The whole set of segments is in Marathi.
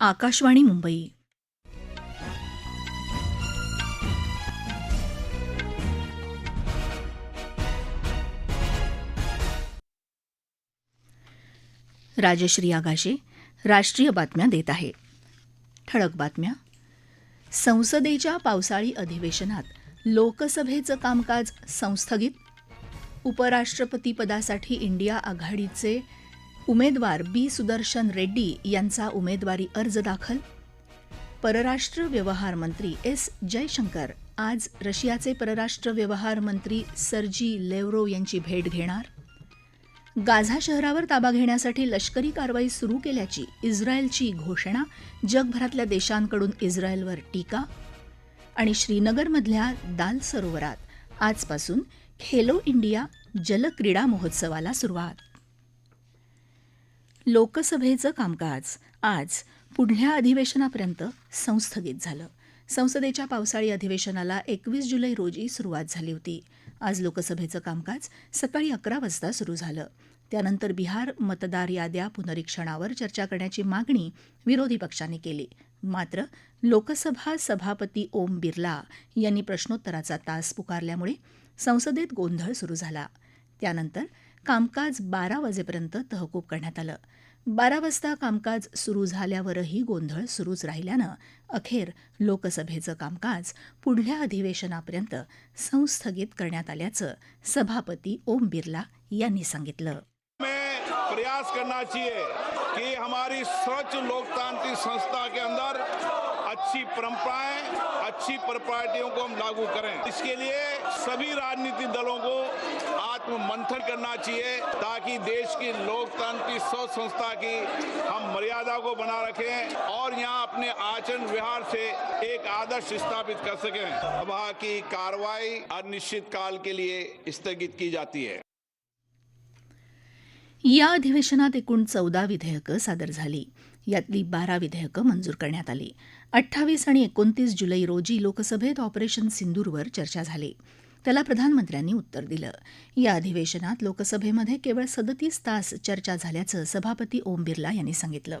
आकाशवाणी मुंबई. राजश्री आगाशे राष्ट्रीय बातम्या देत आहे. ठळक बातम्या. संसदेच्या पावसाळी अधिवेशनात लोकसभेचं कामकाज संस्थगित. उपराष्ट्रपतीपदासाठी इंडिया आघाडीचे उमेदवार बी. सुदर्शन रेड्डी यांचा उमेदवारी अर्ज दाखल? परराष्ट्र व्यवहार मंत्री एस. जयशंकर आज रशियाचे परराष्ट्र व्यवहार मंत्री सर्जी लेवरो यांची भेट घेणार? गाझा शहरावर ताबा घेण्यासाठी लष्करी कारवाई सुरू केल्याची इस्रायलची घोषणा जगभरातल्या देशांकडून इस्रायलवर टीका? आणि श्रीनगरमधल्या दाल सरोवरात आजपासून खेलो इंडिया जलक्रीडा महोत्सवाला सुरुवात. लोकसभेचं कामकाज आज पुढल्या अधिवेशनापर्यंत संस्थगित झालं. संसदेच्या पावसाळी अधिवेशनाला एकवीस जुलै रोजी सुरुवात झाली होती. आज लोकसभेचं कामकाज सकाळी अकरा वाजता सुरू झालं. त्यानंतर बिहार मतदार याद्या पुनरीक्षणावर चर्चा करण्याची मागणी विरोधी पक्षांनी केली. मात्र लोकसभा सभापती ओम बिर्ला यांनी प्रश्नोत्तराचा तास पुकारल्यामुळे संसदेत गोंधळ सुरू झाला. त्यानंतर कामकाज बारा वाजेपर्यंत तहकूब करण्यात आलं. बारा वाजता कामकाज सुरू झाल्यावरही गोंधळ सुरूच राहिल्यानं अखेर लोकसभेचं कामकाज पुढल्या अधिवेशनापर्यंत संस्थगित करण्यात आल्याचं सभापती ओम बिर्ला यांनी सांगितलं. प्रयास करना चाहिए कि हमारी स्वच्छ लोकतांत्रिक संस्था के अंदर अच्छी परंपराएँ, अच्छी प्रॉपर्टियों को हम लागू करें। इसके लिए सभी राजनीतिक दलों को आत्म मंथन करना चाहिए ताकि देश की लोकतांत्रिक स्वच्छ संस्था की हम मर्यादा को बना रखें और यहाँ अपने आचरण विहार से एक आदर्श स्थापित कर सकें। सभा की कार्रवाई अनिश्चित काल के लिए स्थगित की जाती है। या अधिवेशनात एकूण चौदा विधेयकं सादर झाली। यातली बारा विधेयकं मंजूर करण्यात आली. अठ्ठावीस आणि एकोणतीस जुलै रोजी लोकसभेत ऑपरेशन सिंदूरवर चर्चा झाली. त्याला प्रधानमंत्र्यांनी उत्तर दिलं. या अधिवेशनात लोकसभेमध्ये केवळ सदतीस तास चर्चा झाल्याचं सभापती ओम बिर्ला यांनी सांगितलं.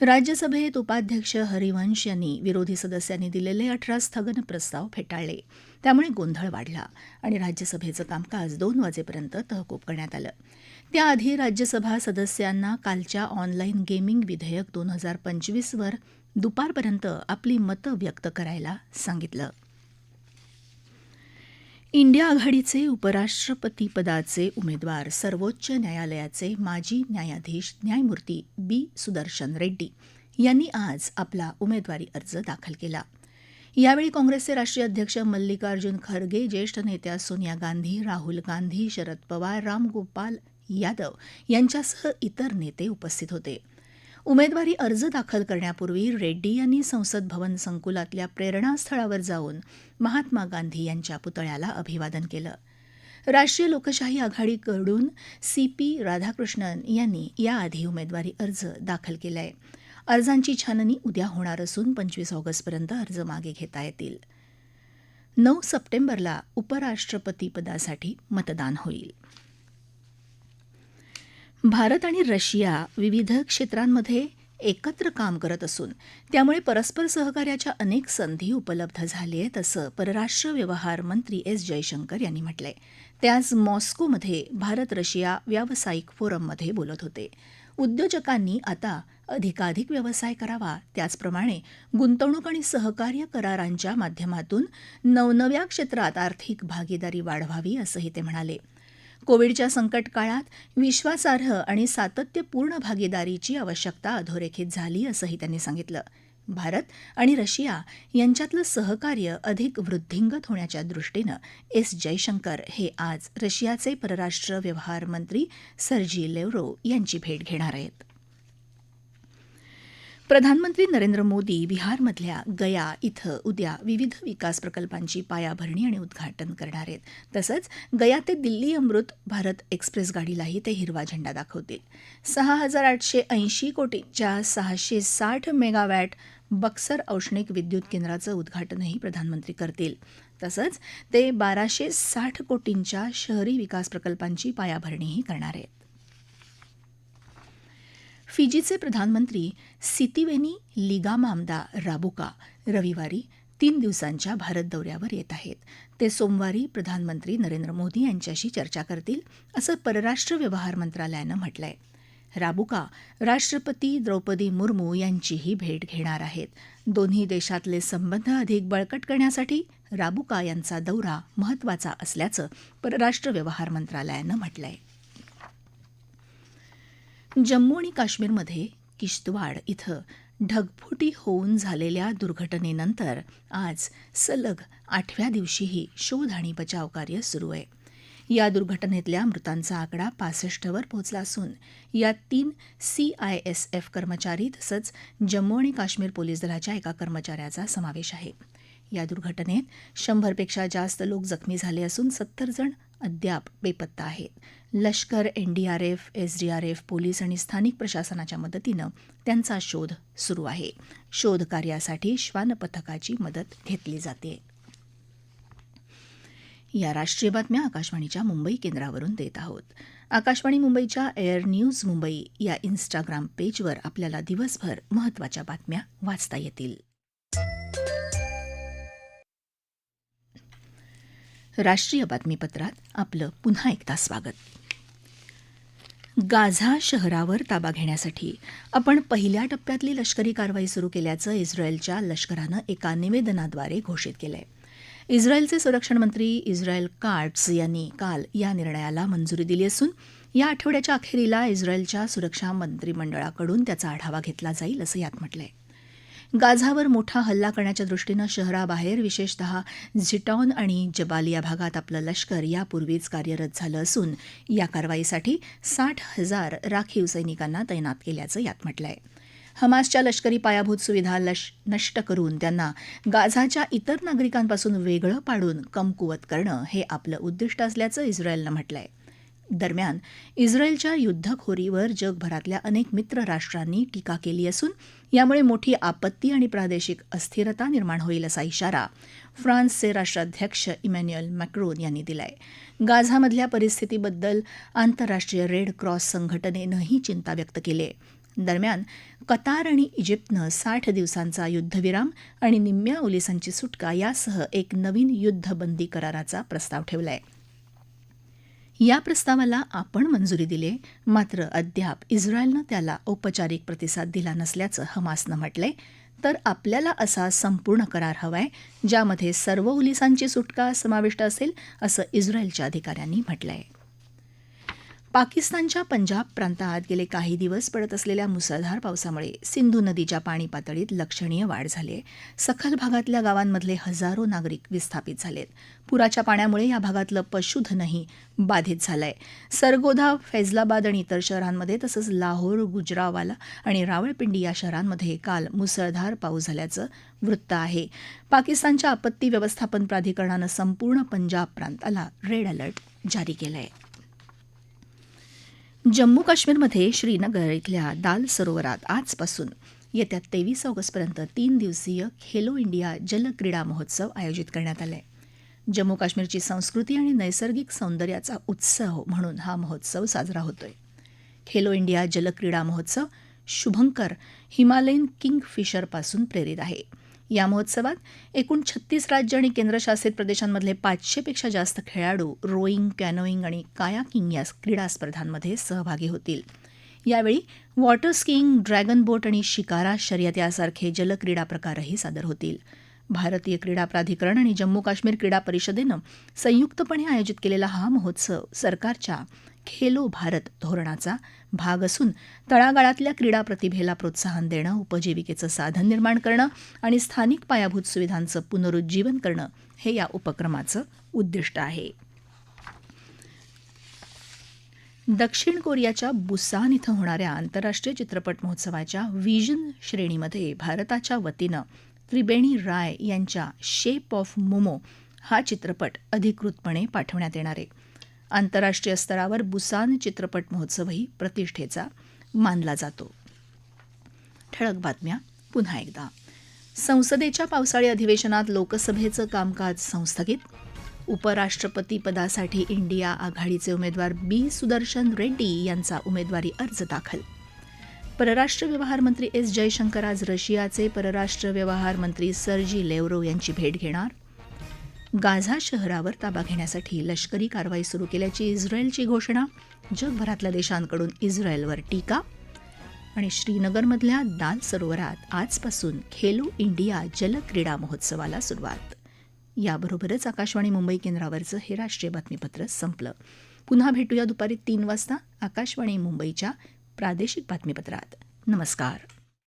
राज्यसभेत उपाध्यक्ष हरिवंश यांनी विरोधी सदस्यांनी दिलेले अठरा स्थगन प्रस्ताव फेटाळले. त्यामुळे गोंधळ वाढला आणि राज्यसभेचं कामकाज दोन वाजेपर्यंत तहकूब करण्यात आलं. त्याआधी राज्यसभा सदस्यांना कालच्या ऑनलाईन गेमिंग विधेयक दोन हजार पंचवीसवर दुपारपर्यंत आपली मतं व्यक्त करायला सांगितलं. इंडिया आघाडीचे उपराष्ट्रपतीपदाचे उमेदवार सर्वोच्च न्यायालयाचे माजी न्यायाधीश न्यायमूर्ती बी. सुदर्शन रेड्डी यांनी आज आपला उमेदवारी अर्ज दाखल केला. यावेळी काँग्रेसचे राष्ट्रीय अध्यक्ष मल्लिकार्जुन खरगे ज्येष्ठ नेत्या सोनिया गांधी राहुल गांधी शरद पवार रामगोपाल यादव यांच्यासह इतर नेते उपस्थित होते. उमेदवारी अर्ज दाखल करण्यापूर्वी रेड्डी यांनी संसद भवन संकुलातल्या प्रेरणास्थळावर जाऊन महात्मा गांधी यांच्या पुतळ्याला अभिवादन केलं. राष्ट्रीय लोकशाही आघाडीकडून सी पी राधाकृष्णन यांनी याआधी उमेदवारी अर्ज दाखल केलाय. अर्जांची छाननी उद्या होणार असून पंचवीस ऑगस्टपर्यंत अर्ज मागे घेता येतील. नऊ सप्टेंबरला उपराष्ट्रपतीपदासाठी मतदान होईल. भारत आणि रशिया विविध क्षेत्रांमध्ये एकत्र काम करत असून त्यामुळे परस्पर सहकार्याच्या अनेक संधी उपलब्ध झाली आहेत असं परराष्ट्र व्यवहार मंत्री एस जयशंकर यांनी म्हटलंय. ते आज मॉस्कोमध्ये भारत रशिया व्यावसायिक फोरममध्ये बोलत होते. उद्योजकांनी आता अधिकाधिक व्यवसाय करावा. त्याचप्रमाणे गुंतवणूक आणि सहकार्य करारांच्या माध्यमातून नवनव्या क्षेत्रात आर्थिक भागीदारी वाढवावी असंही ते म्हणाले. कोविडच्या संकट काळात विश्वासार्ह आणि सातत्यपूर्ण भागीदारीची आवश्यकता अधोरेखित झाली असंही त्यांनी सांगितलं. भारत आणि रशिया यांच्यातलं सहकार्य अधिक वृद्धिंगत होण्याच्या दृष्टीनं एस जयशंकर हे आज रशियाचे परराष्ट्र व्यवहार मंत्री सर्जी लेवरो यांची भेट घेणार आहेत. प्रधानमंत्री नरेंद्र मोदी बिहारमधल्या गया इथं उद्या विविध विकास प्रकल्पांची पायाभरणी आणि उद्घाटन करणार आहेत. तसंच गया ते दिल्ली अमृत भारत एक्सप्रेस गाडीलाही ते हिरवा झेंडा दाखवतील. सहा हजार आठशे ऐंशी कोटींच्या सहाशे साठ मेगावॅट बक्सर औष्णिक विद्युत केंद्राचं उद्घाटनही प्रधानमंत्री करतील. तसंच ते बाराशे साठ कोटींच्या शहरी विकास प्रकल्पांची पायाभरणीही करणार आहेत. फिजीचे प्रधानमंत्री सितिवेनी लिगामामदा राबुका रविवारी तीन दिवसांच्या भारत दौऱ्यावर येत आहेत. ते सोमवारी प्रधानमंत्री नरेंद्र मोदी यांच्याशी चर्चा करतील असं परराष्ट्र व्यवहार मंत्रालयानं म्हटलंय. राबुका राष्ट्रपती द्रौपदी मुर्मू यांचीही भेट घेणार आहेत. दोन्ही देशातले संबंध अधिक बळकट करण्यासाठी राबुका यांचा दौरा महत्त्वाचा असल्याचं परराष्ट्र व्यवहार मंत्रालयानं म्हटलंय. जम्मू आणि काश्मीरमध्ये किश्तवाड इथं ढगफुटी होऊन झालेल्या दुर्घटनेनंतर आज सलग आठव्या दिवशीही शोध आणि बचाव कार्य सुरू आहे. या दुर्घटनेतल्या मृतांचा आकडा पासष्टवर पोहोचला असून यात तीन सी आय एस एफ कर्मचारी तसंच जम्मू आणि काश्मीर पोलीस दलाच्या एका कर्मचाऱ्याचा समावेश आहे. या दुर्घटनेत शंभरपेक्षा जास्त लोक जखमी झाले असून सत्तर जण अद्याप बेपत्ता आहेत. लष्कर एनडीआरएफ एसडीआरएफ पोलीस आणि स्थानिक प्रशासनाच्या मदतीनं त्यांचा शोध सुरू आहे. शोध कार्यासाठी श्वान पथकाची मदत घेतली जाते. या राष्ट्रीय बातम्या आकाशवाणीच्या मुंबई केंद्रावरून देत आहोत. आकाशवाणी मुंबईच्या एअर न्यूज मुंबई या इन्स्टाग्राम पेजवर आपल्याला दिवसभर महत्त्वाच्या बातम्या वाचता येतील. राष्ट्रीय बातमीपत्रात आपलं पुन्हा एकदा स्वागत. गाझा शहरावर ताबा घेण्यासाठी आपण पहिल्या टप्प्यातली लष्करी कारवाई सुरू केल्याचं इस्रायलच्या लष्करानं एका निवेदनाद्वारे घोषित केलंय. इस्रायलचे संरक्षण मंत्री इस्रायल कार्ट्स यांनी काल या निर्णयाला मंजुरी दिली असून या आठवड्याच्या अखेरीला इस्रायलच्या सुरक्षा मंत्रिमंडळाकडून त्याचा आढावा घेतला जाईल असं यात म्हटलंय. गाझावर मोठा हल्ला करण्याच्या दृष्टीनं शहराबाहेर विशेषतः झिटॉन आणि जबालिया भागात आपलं लष्कर यापूर्वीच कार्यरत झालं असून या कारवाईसाठी साठ हजार राखीव सैनिकांना तैनात केल्याचं यात म्हटलंय. हमासच्या लष्करी पायाभूत सुविधा लश नष्ट करून त्यांना गाझाच्या इतर नागरिकांपासून वेगळं पाडून कमकुवत करणं हे आपलं उद्दिष्ट असल्याचं इस्रायलनं आहे दरम्यान इस्रायलच्या युद्धखोरीवर जगभरातल्या अनेक मित्र राष्ट्रांनी टीका केली असून यामुळे मोठी आपत्ती आणि प्रादेशिक अस्थिरता निर्माण होईल असा इशारा फ्रान्सचे राष्ट्राध्यक्ष इमॅन्युएल मॅक्रोन यांनी दिलाय. गाझामधल्या परिस्थितीबद्दल आंतरराष्ट्रीय रेड क्रॉस संघटनेनंही चिंता व्यक्त केली आहे दरम्यान कतार आणि इजिप्तनं साठ दिवसांचा युद्धविराम आणि निम्म्या ओलिसांची सुटका यासह एक नवीन युद्धबंदी कराराचा प्रस्ताव ठेवलाय. या प्रस्तावाला आपण मंजुरी दिली. मात्र अद्याप इस्रायलनं त्याला औपचारिक प्रतिसाद दिला नसल्याचं हमासनं म्हटलंय. तर आपल्याला असा संपूर्ण करार हवाय ज्यामध्ये सर्व ओलिसांची सुटका समाविष्ट असेल असं इस्रायलच्या अधिकाऱ्यांनी म्हटलंय. पाकिस्तानच्या पंजाब प्रांतात गेले काही दिवस पडत असलेल्या मुसळधार पावसामुळे सिंधू नदीच्या पाणी पातळीत लक्षणीय वाढ झाली आहे. सखल भागातल्या गावांमधले हजारो नागरिक विस्थापित झालेत. पुराच्या पाण्यामुळे या भागातलं पशुधनही बाधित झालंय. सरगोधा फैजलाबाद आणि इतर शहरांमध्ये तसंच लाहोर गुजरावाला आणि रावळपिंडी या शहरांमध्ये काल मुसळधार पाऊस झाल्याचं वृत्त आहे. पाकिस्तानच्या आपत्ती व्यवस्थापन प्राधिकरणानं संपूर्ण पंजाब प्रांताला रेड अलर्ट जारी केलं आहे जम्मू काश्मीरमध्ये श्रीनगर इथल्या दाल सरोवरात आजपासून येत्या तेवीस ऑगस्टपर्यंत तीन दिवसीय खेलो इंडिया जल क्रीडा महोत्सव आयोजित करण्यात आलाय. जम्मू काश्मीरची संस्कृती आणि नैसर्गिक सौंदर्याचा उत्सव म्हणून हा महोत्सव साजरा होतोय. खेलो इंडिया जल क्रीडा महोत्सव शुभंकर हिमालयन किंगफिशरपासून प्रेरित आहे. या महोत्सवात एकूण छत्तीस राज्य आणि केंद्रशासित प्रदेशांमधले पाचशेपेक्षा जास्त खेळाडू रोईंग कॅनोईंग आणि कायाकिंग या क्रीडा स्पर्धांमध्ये सहभागी होतील. यावेळी वॉटर स्कीईंग ड्रॅगन बोट आणि शिकारा शर्यत यासारखे जलक्रीडा प्रकारही सादर होतील. भारतीय क्रीडा प्राधिकरण आणि जम्मू काश्मीर क्रीडा परिषदेनं संयुक्तपणे आयोजित केलेला हा महोत्सव सरकारच्या खेलो भारत धोरणाचा भाग असून तळागाळातल्या क्रीडा प्रतिभेला प्रोत्साहन देणं उपजीविकेचं साधन निर्माण करणं आणि स्थानिक पायाभूत सुविधांचं पुनरुज्जीवन करणं हे या उपक्रमाचं उद्दिष्ट आहे. दक्षिण कोरियाच्या बुसान इथं होणाऱ्या आंतरराष्ट्रीय चित्रपट महोत्सवाच्या व्हिजन श्रेणीमध्ये भारताच्या वतीनं त्रिबेणी राय यांच्या शेप ऑफ मोमो हा चित्रपट अधिकृतपणे पाठवण्यात येणार आहे. आंतरराष्ट्रीय स्तरावर बुसान चित्रपट महोत्सवही प्रतिष्ठेचा मानला जातो. ठळक बातम्या पुन्हा एकदा. संसदेच्या पावसाळी अधिवेशनात लोकसभेचं कामकाज संस्थगित. उपराष्ट्रपतीपदासाठी इंडिया आघाडीचे उमेदवार बी. सुदर्शन रेड्डी यांचा उमेदवारी अर्ज दाखल. परराष्ट्र व्यवहार मंत्री एस. जयशंकर आज रशियाचे परराष्ट्र व्यवहार मंत्री सर्जी लेवरो यांची भेट घेणार. गाझा शहरावर ताबा घेण्यासाठी लष्करी कारवाई सुरू केल्याची इस्रायलची घोषणा जगभरातल्या देशांकडून इस्रायलवर टीका आणि श्रीनगरमधल्या दाल सरोवरात आजपासून खेलो इंडिया जलक्रीडा महोत्सवाला सुरुवात. याबरोबरच आकाशवाणी मुंबई केंद्रावरचं हे राष्ट्रीय बातमीपत्र संपलं. पुन्हा भेटूया दुपारी तीन वाजता आकाशवाणी मुंबईच्या प्रादेशिक बातमीपत्रात. नमस्कार.